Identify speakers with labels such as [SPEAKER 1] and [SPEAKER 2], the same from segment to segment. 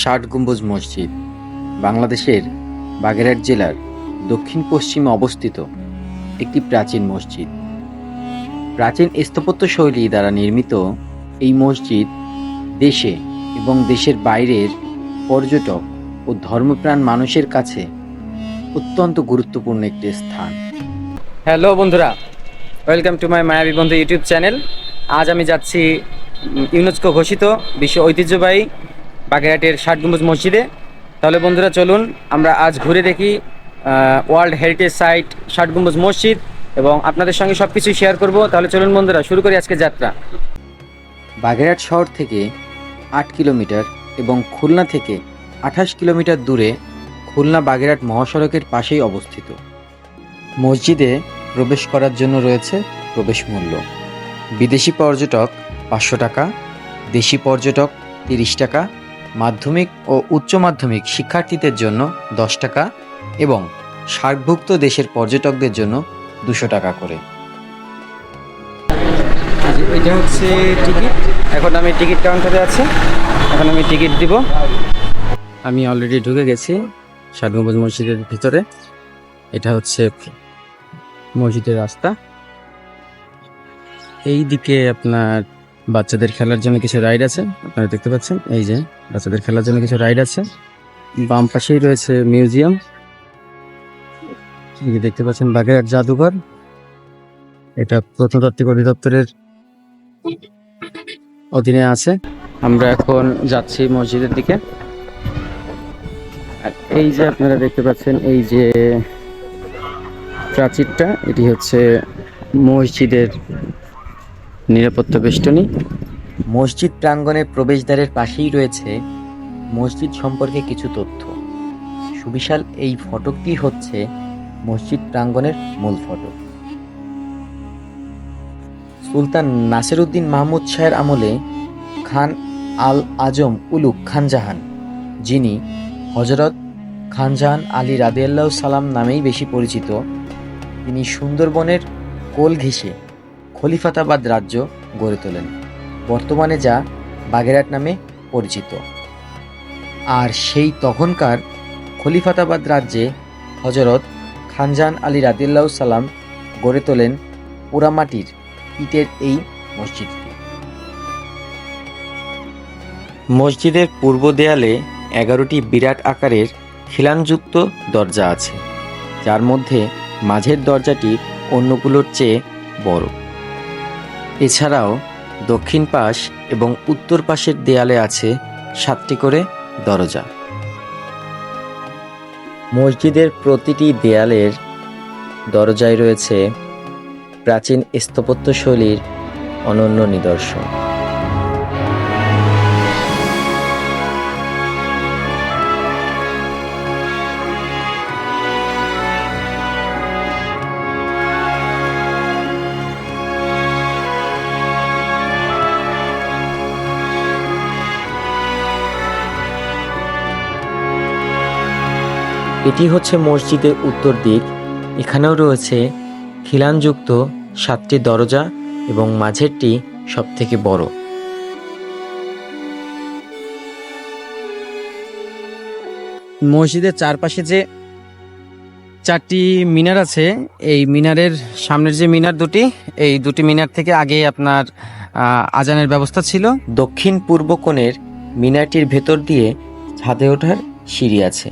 [SPEAKER 1] ষাট গম্বুজ মসজিদ, বাংলাদেশের বাগেরহাট জেলার দক্ষিণ পশ্চিমে অবস্থিত একটি প্রাচীন মসজিদ। প্রাচীন স্থাপত্য শৈলী দ্বারা নির্মিত এই মসজিদ দেশে এবং দেশের বাইরের পর্যটক ও ধর্মপ্রাণ মানুষের কাছে অত্যন্ত গুরুত্বপূর্ণ একটি স্থান।
[SPEAKER 2] হ্যালো বন্ধুরা, ওয়েলকাম টু মাই মায়াবী বন্ধু ইউটিউব চ্যানেল। আজ আমি যাচ্ছি ইউনেস্কো ঘোষিত বিশ্ব ঐতিহ্যবাহী বাগেরহাটের ষাট গম্বুজ মসজিদে। তাহলে বন্ধুরা চলুন, আমরা আজ ঘুরে দেখি ওয়ার্ল্ড হেরিটেজ সাইট ষাট গম্বুজ মসজিদ এবং আপনাদের সঙ্গে সব কিছুই শেয়ার করব। তাহলে চলুন বন্ধুরা, শুরু করি আজকে যাত্রা।
[SPEAKER 1] বাগেরহাট শহর থেকে আট কিলোমিটার এবং খুলনা থেকে আঠাশ কিলোমিটার দূরে খুলনা বাগেরহাট মহাসড়কের পাশেই অবস্থিত। মসজিদে প্রবেশ করার জন্য রয়েছে প্রবেশ মূল্য। বিদেশি পর্যটক পাঁচশো টাকা, দেশি পর্যটক তিরিশ টাকা মাধ্যমিক ও উচ্চ মাধ্যমিক শিক্ষার্থীদের জন্য দশ টাকা এবং সার্কভুক্ত দেশের পর্যটকদের জন্য দুশো টাকা করে।
[SPEAKER 2] এটা হচ্ছে টিকিট। এখন আমি টিকিট কাউন্টারে আছি। এখন আমি টিকিট দিব। আমি অলরেডি ঢুকে গেছি ষাট গম্বুজ মসজিদের ভিতরে। এটা হচ্ছে মসজিদের রাস্তা। এই দিকে আপনার বাচ্চাদের খেলার জন্য কিছু রাইড আছে, আপনারা দেখতে পাচ্ছেন, এই যে বাচ্চাদের খেলার জন্য কিছু রাইড আছে। বাম পাশেই রয়েছে মিউজিয়াম। দেখতে পাচ্ছেন বাগেরহাট জাদুঘর। এটা প্রত্নতাত্ত্বিক অধিদপ্তরের অধীনে আছে। আমরা এখন যাচ্ছি মসজিদের দিকে। এই যে আপনারা দেখতে পাচ্ছেন, এই যে প্রাচীরটা, এটি হচ্ছে মসজিদের নিরাপত্তা বেষ্টনী।
[SPEAKER 1] মসজিদ প্রাঙ্গণের প্রবেশদ্বারের পাশেই রয়েছে মসজিদ সম্পর্কে কিছু তথ্য। সুবিশাল এই ফটকটি হচ্ছে মসজিদ প্রাঙ্গণের মূল ফটক। সুলতান নাসিরউদ্দিন মাহমুদ শাহের আমলে খান আল আজম উলুক খানজাহান যিনি হজরত খানজাহান আলী রাদিয়াল্লাহ সালাম নামেই বেশি পরিচিত। তিনি সুন্দরবনের কোল ঘেঁষে খলিফাতাবাদ রাজ্য গড়ে তোলেন। বর্তমানে যা বাগেরহাট নামে পরিচিত। আর সেই তখনকার খলিফাতাবাদ রাজ্যে হজরত খানজান আলী রাদিল্লাহ সালাম গড়ে তোলেন পোড়ামাটির ইটের এই মসজিদটি। মসজিদের পূর্ব দেয়ালে এগারোটি বিরাট আকারের খিলানযুক্ত দরজা আছে। যার মধ্যে মাঝের দরজাটি অন্যগুলোর চেয়ে বড়। এছাড়াও দক্ষিণ পাশ এবং উত্তর পাশের দেয়ালে আছে সাতটি করে দরজা। মসজিদের প্রতিটি দেয়ালের দরজায় রয়েছে প্রাচীন স্থাপত্যশৈলীর অনন্য নিদর্শন। এটি হচ্ছে মসজিদের উত্তর দিক। এখানেও রয়েছে খিলানযুক্ত সাতটি দরজা এবং মাঝেরটি সবথেকে বড়।
[SPEAKER 2] মসজিদের চারপাশে যে চারটি মিনার আছে, এই মিনারের সামনের যে মিনার দুটি, এই দুটি মিনার থেকে আগে আপনার আজানের ব্যবস্থা ছিল।
[SPEAKER 1] দক্ষিণ পূর্ব কোণের মিনারটির ভেতর দিয়ে ছাদে ওঠার সিঁড়ি আছে।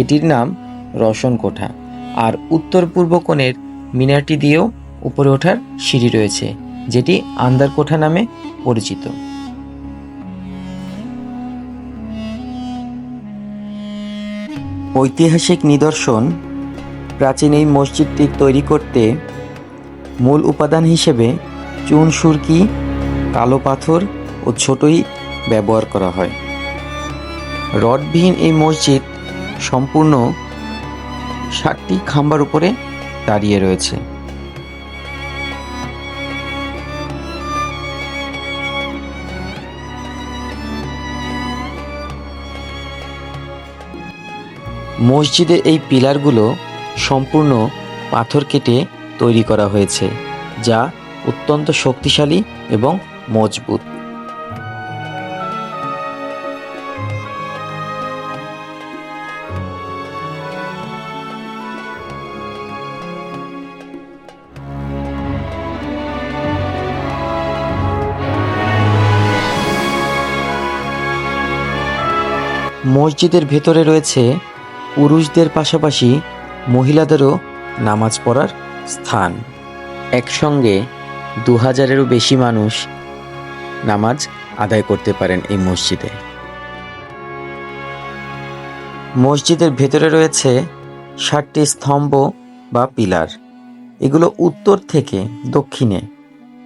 [SPEAKER 1] এটির নাম রসন কোঠা। আর উত্তর পূর্ব কোণের মিনারটি দিয়েও উপরে ওঠার সিঁড়ি রয়েছে, যেটি আন্দার কোঠা নামে পরিচিত। ঐতিহাসিক নিদর্শন, প্রাচীন এই মসজিদটি তৈরি করতে মূল উপাদান হিসেবে চুন, সুরকি, কালো পাথর ও ছোটই ব্যবহার করা হয়। রডবিহীন এই মসজিদ সম্পূর্ণ ষাটটি খাম্বার উপরে দাঁড়িয়ে রয়েছে। মসজিদের এই পিলারগুলো সম্পূর্ণ পাথর কেটে তৈরি করা হয়েছে, যা অত্যন্ত শক্তিশালী এবং মজবুত। মসজিদের ভেতরে রয়েছে পুরুষদের পাশাপাশি মহিলাদেরও নামাজ পড়ার স্থান। একসঙ্গে দু হাজারেরও বেশি মানুষ নামাজ আদায় করতে পারেন এই মসজিদে। মসজিদের ভেতরে রয়েছে ষাটটি স্তম্ভ বা পিলার। এগুলো উত্তর থেকে দক্ষিণে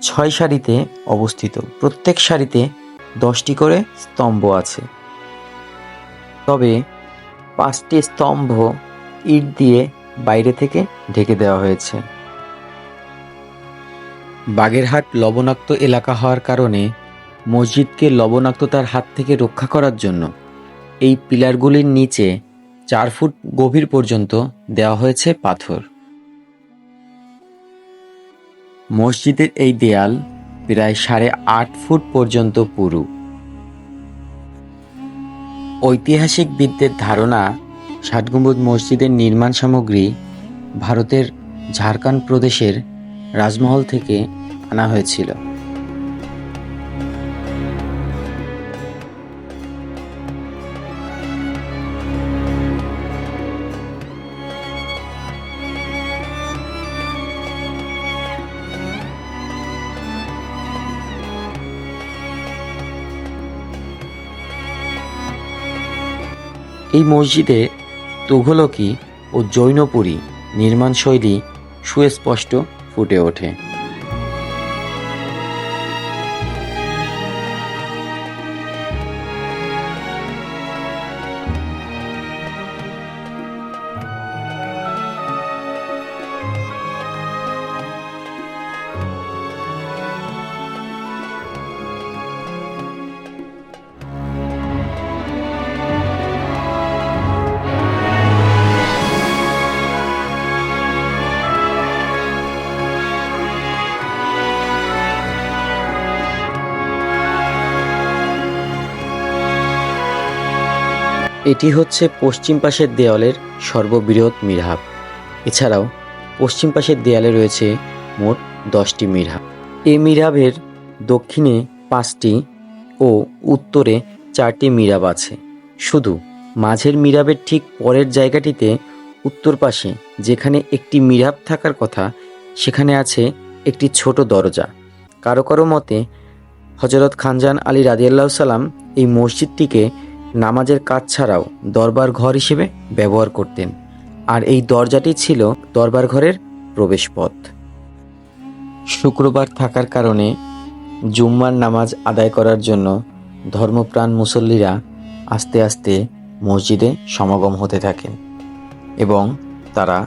[SPEAKER 1] ছয় সারিতে অবস্থিত। প্রত্যেক সারিতে দশটি করে স্তম্ভ আছে। তবে পাঁচটি স্তম্ভ ইট দিয়ে বাইরে থেকে ঢেকে দেওয়া হয়েছে। বাগেরহাট লবণাক্ত এলাকা হওয়ার কারণে মসজিদকে লবণাক্ততার হাত থেকে রক্ষা করার জন্য এই পিলারগুলির নিচে চার ফুট গভীর পর্যন্ত দেওয়া হয়েছে পাথর। মসজিদের এই দেয়াল প্রায় সাড়ে আট ফুট পর্যন্ত পুরু। ঐতিহাসিকবিদদের ধারণা ষাট মসজিদের নির্মাণ সামগ্রী ভারতের ঝাড়খণ্ড প্রদেশের রাজমহল থেকে আনা হয়েছিল। এই মসজিদে তুঘলকি ও জৈনপুরী নির্মাণশৈলী সুস্পষ্ট ফুটে ওঠে। এটি হচ্ছে পশ্চিম পাশের দেওয়ালের সর্ববৃহৎ মিরহাব। এছাড়াও পশ্চিম পাশের দেয়ালে রয়েছে মোট দশটি মিরহাব। এই মিরহাবের দক্ষিণে পাঁচটি ও উত্তরে চারটি মিরাব আছে। শুধু মাঝের মিরাবের ঠিক পরের জায়গাটিতে উত্তর পাশে যেখানে একটি মিরাব থাকার কথা, সেখানে আছে একটি ছোট দরজা। কারও কারও মতে হজরত খানজান আলী রাদিয়াল্লাহু সাল্লাম এই মসজিদটিকে নামাজের কাজ ছাড়াও দরবার ঘর হিসেবে ব্যবহার করতেন। আর এই দরজাটি ছিল দরবার ঘরের প্রবেশপথ। শুক্রবার থাকার কারণে জুম্মার নামাজ আদায় করার জন্য ধর্মপ্রাণ মুসল্লিরা আস্তে আস্তে মসজিদে সমাগম হতে থাকেন এবং তারা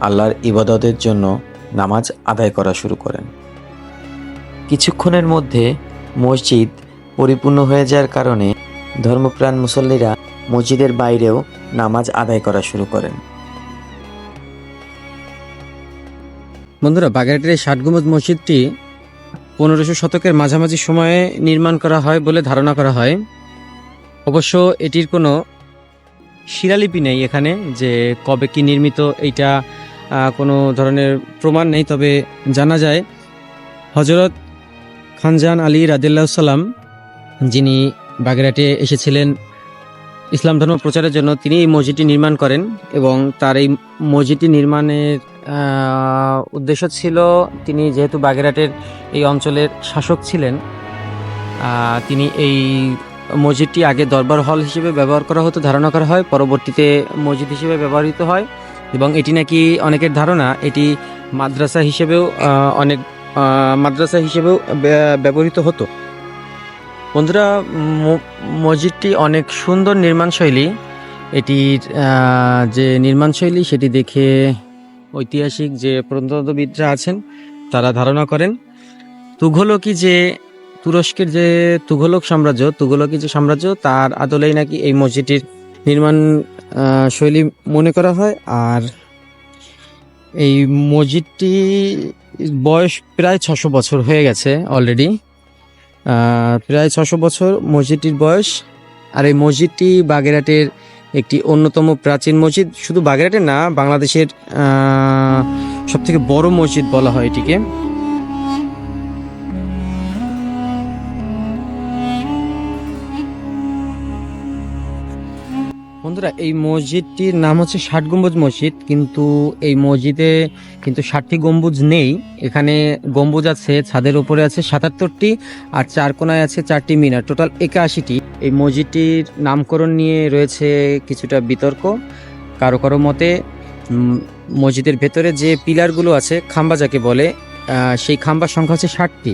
[SPEAKER 1] আল্লাহর ইবাদতের জন্য নামাজ আদায় করা শুরু করেন। কিছুক্ষণের মধ্যে মসজিদ পরিপূর্ণ হয়ে যাওয়ার কারণে ধর্মপ্রাণ মুসল্লিরা মসজিদের বাইরেও নামাজ আদায় করা শুরু করেন।
[SPEAKER 2] বন্ধুরা, বাগেরহাটের এই ষাট গম্বুজ মসজিদটি পনেরোশো শতকের মাঝামাঝি সময়ে নির্মাণ করা হয় বলে ধারণা করা হয়। অবশ্য এটির কোনো শিলালিপি নেই এখানে যে কবে কি নির্মিত এইটা কোনো ধরনের প্রমাণ নেই, তবে জানা যায় হজরত খানজান আলী রাদিল্লাহ সাল্লাম যিনি বাগেরহাটে এসেছিলেন। ইসলাম ধর্ম প্রচারের জন্য তিনি এই মসজিদটি নির্মাণ করেন এবং তার এই মসজিদটি নির্মাণের উদ্দেশ্য ছিল তিনি যেহেতু বাগেরহাটের এই অঞ্চলের শাসক ছিলেন তিনি এই মসজিদটি আগে দরবার হল হিসেবে ব্যবহার করা হতো, ধারণা করা হয়, পরবর্তীতে মসজিদ হিসেবে ব্যবহৃত হয় এবং এটি নাকি অনেকের ধারণা, এটি মাদ্রাসা হিসেবেও অনেক মাদ্রাসা হিসেবেও ব্যবহৃত হতো। বন্ধুরা মসজিদটি অনেক সুন্দর নির্মাণশৈলী। এটির যে নির্মাণশৈলী সেটি দেখে ঐতিহাসিক যে প্রত্নতত্ত্ববিদরা আছেন, তারা ধারণা করেন। তুঘলকি যে তুরস্কের যে তুঘলক সাম্রাজ্য, তুঘলকি যে সাম্রাজ্য, তার আদলেই নাকি এই মসজিদটির নির্মাণ শৈলী মনে করা হয়। আর এই মসজিদটি বয়স প্রায় ছশো বছর হয়ে গেছে অলরেডি। প্রায় ছশো বছর মসজিদটির বয়স। আর এই মসজিদটি বাগেরহাটের একটি অন্যতম প্রাচীন মসজিদ। শুধু বাগেরহাটের না, বাংলাদেশের সবথেকে বড় মসজিদ বলা হয় এটিকে। বন্ধুরা, এই মসজিদটির নাম হচ্ছে ষাট গম্বুজ মসজিদ, কিন্তু এই মসজিদে কিন্তু ষাটটি গম্বুজ নেই। এখানে গম্বুজ আছে, ছাদের উপরে আছে সাতাত্তরটি আর চার কোনায় আছে চারটি মিনার, টোটাল একাশিটি। এই মসজিদটির নামকরণ নিয়ে রয়েছে কিছুটা বিতর্ক। কারও কারও মতে মসজিদের ভেতরে যে পিলারগুলো আছে, খাম্বা যাকে বলে সেই খাম্বার সংখ্যা হচ্ছে ষাটটি।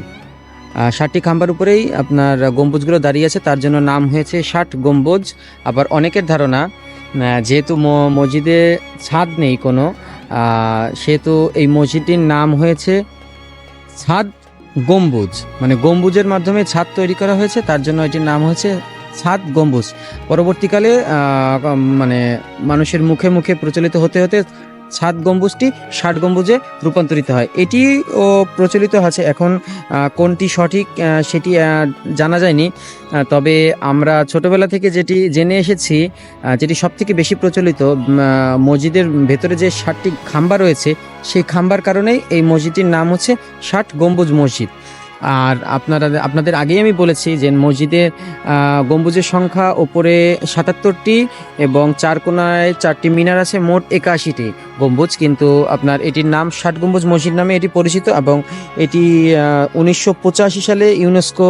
[SPEAKER 2] ষাটটি খাম্বার উপরেই আপনার গম্বুজগুলো দাঁড়িয়ে আছে, তার জন্য নাম হয়েছে ষাট গম্বুজ। আবার অনেকের ধারণা যেহেতু মসজিদে ছাদ নেই কোনো সেহেতু এই মসজিদটির নাম হয়েছে ছাদ গম্বুজ। মানে গম্বুজের মাধ্যমে ছাদ তৈরি করা হয়েছে, তার জন্য এটির নাম হয়েছে ছাদ গম্বুজ। পরবর্তীকালে মানে মানুষের মুখে মুখে প্রচলিত হতে হতে ছাদ গম্বুজটি ষাট গম্বুজে রূপান্তরিত হয়। এটি প্রচলিত আছে এখন কোনটি সঠিক সেটি জানা যায়নি। তবে আমরা ছোটবেলা থেকে যেটি জেনে এসেছি যেটি সব থেকে বেশি প্রচলিত মসজিদের ভেতরে যে ষাটটি খাম্বা রয়েছে, সেই খাম্বার কারণেই এই মসজিদটির নাম হচ্ছে ষাট গম্বুজ মসজিদ। আর আপনারা আপনাদের আগেই আমি বলেছি যে মসজিদে আহ, গম্বুজের সংখ্যা ওপরে সাতাত্তরটি এবং চার কোনায় চারটি মিনার আছে মোট একাশিটি গম্বুজ। কিন্তু আপনার এটির নাম ষাট গম্বুজ মসজিদ নামে এটি পরিচিত এবং এটি উনিশশো পঁচাশি সালে ইউনেস্কো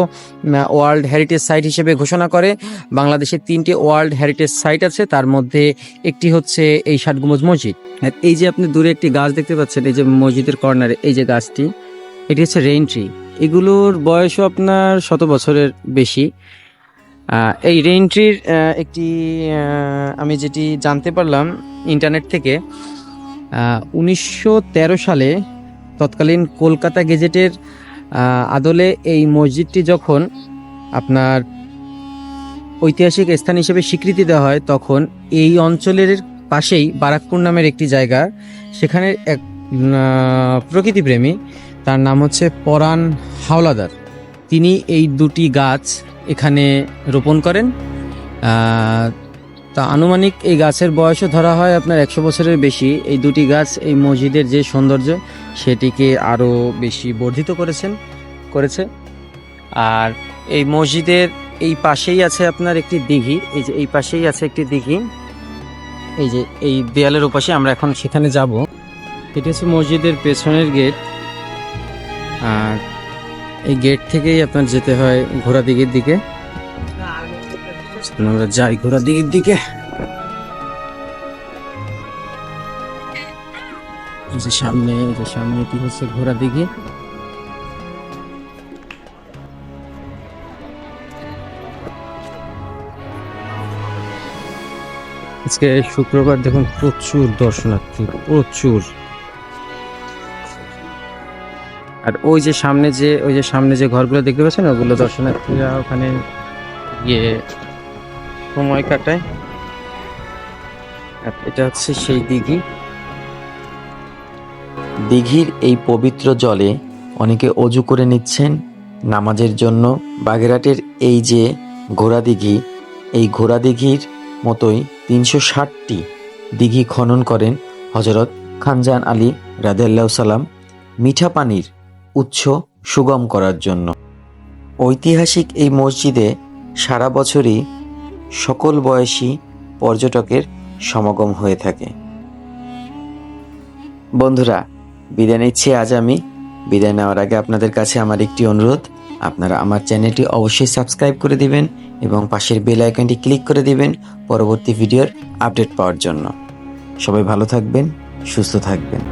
[SPEAKER 2] ওয়ার্ল্ড হেরিটেজ সাইট হিসেবে ঘোষণা করে। বাংলাদেশে তিনটি ওয়ার্ল্ড হেরিটেজ সাইট আছে তার মধ্যে একটি হচ্ছে এই ষাট গম্বুজ মসজিদ। এই যে আপনি দূরে একটি গাছ দেখতে পাচ্ছেন এই যে মসজিদের কর্নারে এই যে গাছটি এটি হচ্ছে রেইন ট্রি এগুলোর বয়সও আপনার শত বছরের বেশি। এই রেইন ট্রির একটি আমি যেটি জানতে পারলাম ইন্টারনেট থেকে উনিশশো তেরো সালে তৎকালীন কলকাতা গেজেটের আদলে এই মসজিদটি যখন আপনার ঐতিহাসিক স্থান হিসেবে স্বীকৃতি দেওয়া হয়, তখন এই অঞ্চলের পাশেই বারাকপুর নামের একটি জায়গা সেখানে এক প্রকৃতিপ্রেমী তার নাম হচ্ছে পরাণ হাওলাদার। তিনি এই দুটি গাছ এখানে রোপণ করেন। তা আনুমানিক এই গাছের বয়সও ধরা হয় আপনার একশো বছরের বেশি। এই দুটি গাছ এই মসজিদের যে সৌন্দর্য, সেটিকে আরও বেশি বর্ধিত করেছেন, করেছে। আর এই মসজিদের এই পাশেই আছে আপনার একটি দিঘি। এই যে এই পাশেই আছে একটি দিঘি। এই যে এই দেয়ালের ওপাশে আমরা এখন সেখানে যাব। এটি হচ্ছে মসজিদের পেছনের গেট। আর এই গেট থেকেই আপনার যেতে হয় ঘোড়া দিঘির দিকে। আমরা যাই ঘোড়া দিঘির দিকে। যে সামনে যে সামনে এটি হচ্ছে ঘোড়া দিঘি। আজকে শুক্রবার দেখুন প্রচুর দর্শনার্থী, প্রচুর। আর ওই যে সামনে যে, ওই যে সামনে যে ঘরগুলো দেখতে পাচ্ছেন, ওগুলো দর্শনার্থীরা ওখানে গিয়ে সময় কাটায়। আর এটা হচ্ছে সেই দিঘি।
[SPEAKER 1] দিঘির এই পবিত্র জলে অনেকে অজু করে নিচ্ছেন নামাজের জন্য। বাগেরহাটের এই যে ঘোড়া দিঘি, এই ঘোড়া দিঘির মতোই তিনশো ষাটটি দিঘি খনন করেন হজরত খানজান আলী রাদেল্লাহ সালাম। মিঠা পানির উৎস সুগম করার জন্য। ঐতিহাসিক এই মসজিদে সারা বছরই সকল বয়সী পর্যটকের সমাগম হয়ে থাকে। বন্ধুরা, বিদায় নিচ্ছি। আজ আমি বিদায় নেওয়ার আগে আপনাদের কাছে আমার একটি অনুরোধ। আপনারা আমার চ্যানেলটি অবশ্যই সাবস্ক্রাইব করে দিবেন এবং পাশের বেল আইকনটি ক্লিক করে দিবেন পরবর্তী ভিডিওর আপডেট পাওয়ার জন্য। সবাই ভালো থাকবেন, সুস্থ থাকবেন।